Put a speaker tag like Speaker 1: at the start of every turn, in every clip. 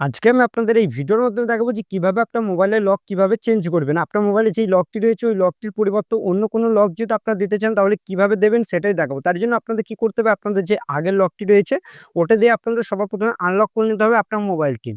Speaker 1: আজকে আমি আপনাদের এই ভিডিওর মাধ্যমে দেখাবো যে কীভাবে আপনার মোবাইলের লক কীভাবে চেঞ্জ করবেন। আপনার মোবাইলে যেই লকটি রয়েছে, ওই লকটির পরিবর্তে অন্য কোনো লক যদি আপনারা দিতে চান, তাহলে কীভাবে দেবেন সেটাই দেখাবো। তার জন্য আপনাদের কী করতে হবে আপনাদের যে আগের লকটি রয়েছে, ওটা দিয়ে আপনাদের সবার প্রথমে আনলক করে নিতে হবে আপনার মোবাইলটি।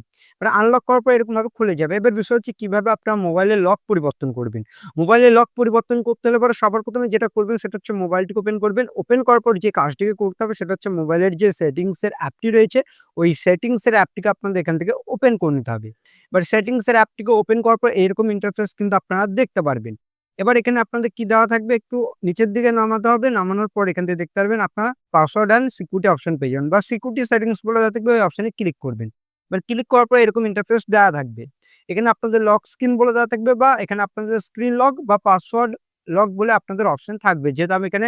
Speaker 1: আনলক করার পর এরকমভাবে খুলে যাবে। এবার বিষয় হচ্ছে কীভাবে আপনার মোবাইলের লক পরিবর্তন করবেন। মোবাইলের লক পরিবর্তন করতে হলে পরে সবার প্রথমে যেটা করবেন সেটা হচ্ছে মোবাইলটিকে ওপেন করবেন। ওপেন করার পর যে কাজটিকে করতে হবে সেটা হচ্ছে মোবাইলের যে সেটিংসের অ্যাপটি রয়েছে, ওই সেটিংসের অ্যাপটিকে আপনাদের এখান থেকে ওপেন করে নিতে হবে। এবার সেটিংসের অ্যাপটিকে ওপেন করার পর এরকম ইন্টারফেস কিন্তু আপনারা দেখতে পারবেন। এবার এখানে আপনাদের কি দেওয়া থাকবে একটু নিচের দিকে নামাতে হবে। নামানোর পর এখান থেকে দেখতে পারবেন আপনারা পাসওয়ার্ড অ্যান্ড সিকিউরিটি অপশন পেয়ে যাবেন বা সিকিউরিটি সেটিংস বলে দেওয়া থাকবে, ওই অপশানে ক্লিক করবেন। এবার ক্লিক করার পর এরকম ইন্টারফেস দেওয়া থাকবে। এখানে আপনাদের লক স্ক্রিন বলে দেওয়া থাকবে বা এখানে আপনাদের স্ক্রিন লক বা পাসওয়ার্ড লক বলে আপনাদের অপশন থাকবে। যেহেতু আমি এখানে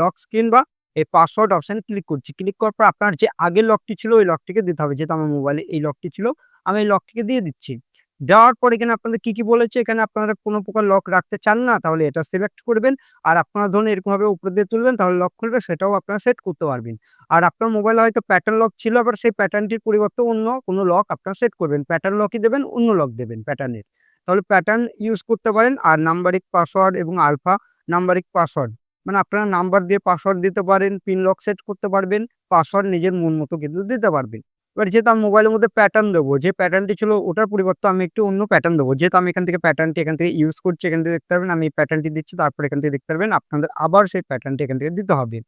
Speaker 1: লক স্ক্রিন বা এই পাসওয়ার্ড অপশানে ক্লিক করছি। ক্লিক করার পর আপনার যে আগের লকটি ছিল, ওই লকটিকে দিতে হবে। যেহেতু আমার মোবাইলে এই লকটি ছিল, আমি এই লকটিকে দিয়ে দিচ্ছি। দেওয়ার পর এখানে আপনাদের কি, কি বলেছে এখানে আপনারা কোনো প্রকার লক রাখতে চান না তাহলে এটা সিলেক্ট করবেন। আর আপনারা ধরুন এরকমভাবে উপর দিয়ে তুলবেন তাহলে লক খুলবে সেটাও আপনারা সেট করতে পারবেন। আর আপনার মোবাইলে হয়তো প্যাটার্ন লক ছিল আবার সেই প্যাটার্নটির পরিবর্তে অন্য কোনো লক আপনারা সেট করবেন। প্যাটার্ন লকই দেবেন অন্য লক দেবেন প্যাটার্নের। তাহলে প্যাটার্ন ইউজ করতে পারেন আর নাম্বারিক পাসওয়ার্ড এবং আলফা নাম্বারিক পাসওয়ার্ড মানে আপনারা নাম্বার দিয়ে পাসওয়ার্ড দিতে পারেন, পিন লক সেট করতে পারবেন, পাসওয়ার্ড নিজের মন মতো কিন্তু দিতে পারবেন। এবার যেহেতু আমি মোবাইলের মধ্যে প্যাটার্ন দেবো, যে প্যাটার্নটি ছিল ওটার পরিবর্তে আমি একটু অন্য প্যাটার্ন দেবো। যেহেতু আমি এখান থেকে প্যাটার্নটি এখান থেকে ইউজ করছি এখান থেকে দেখতে পারবেন আমি প্যাটার্নটি দিচ্ছি তারপর এখান থেকে দেখতে পারবেন আপনাদের আবার সেই প্যাটার্নটি এখান থেকে দিতে হবে।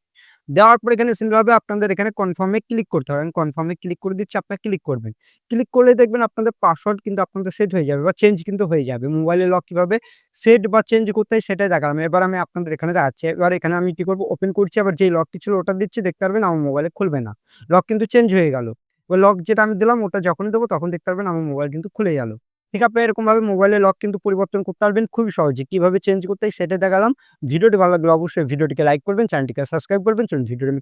Speaker 1: দেওয়ার পর এখানে সিম্পলভাবে আপনাদের এখানে কনফার্মে ক্লিক করতে হবে। কনফার্ম ক্লিক করে দিচ্ছি আপনারা ক্লিক করবেন। ক্লিক করলেই দেখবেন আপনাদের পাসওয়ার্ড কিন্তু আপনাদের সেট হয়ে যাবে বা চেঞ্জ কিন্তু হয়ে যাবে। মোবাইলের লক কীভাবে সেট বা চেঞ্জ করতে হয় সেটাই দেখালাম। এবার আমি আপনাদের এখানে দেখাচ্ছি। এবার এখানে আমি কি করব ওপেন করছি আবার যেই লকটি ছিল ওটা দিচ্ছি দেখতে পারবেন আমার মোবাইলে খুলবে না। লক কিন্তু চেঞ্জ হয়ে গেল। এবার লক যেটা আমি দিলাম ওটা যখনই দেবো তখন দেখতে পারবেন আমার মোবাইল কিন্তু খুলে গেলো ঠিক আপনি এরকমভাবে মোবাইলের লক কিন্তু পরিবর্তন করতে পারবেন খুবই সহজে। কীভাবে চেঞ্জ করতে হয় সেটা দেখালাম। ভিডিওটি ভালো লাগলে অবশ্যই ভিডিওটিকে লাইক করবেন, চ্যানেলটিকে সাবস্ক্রাইব করবেন। চলুন ভিডিওটি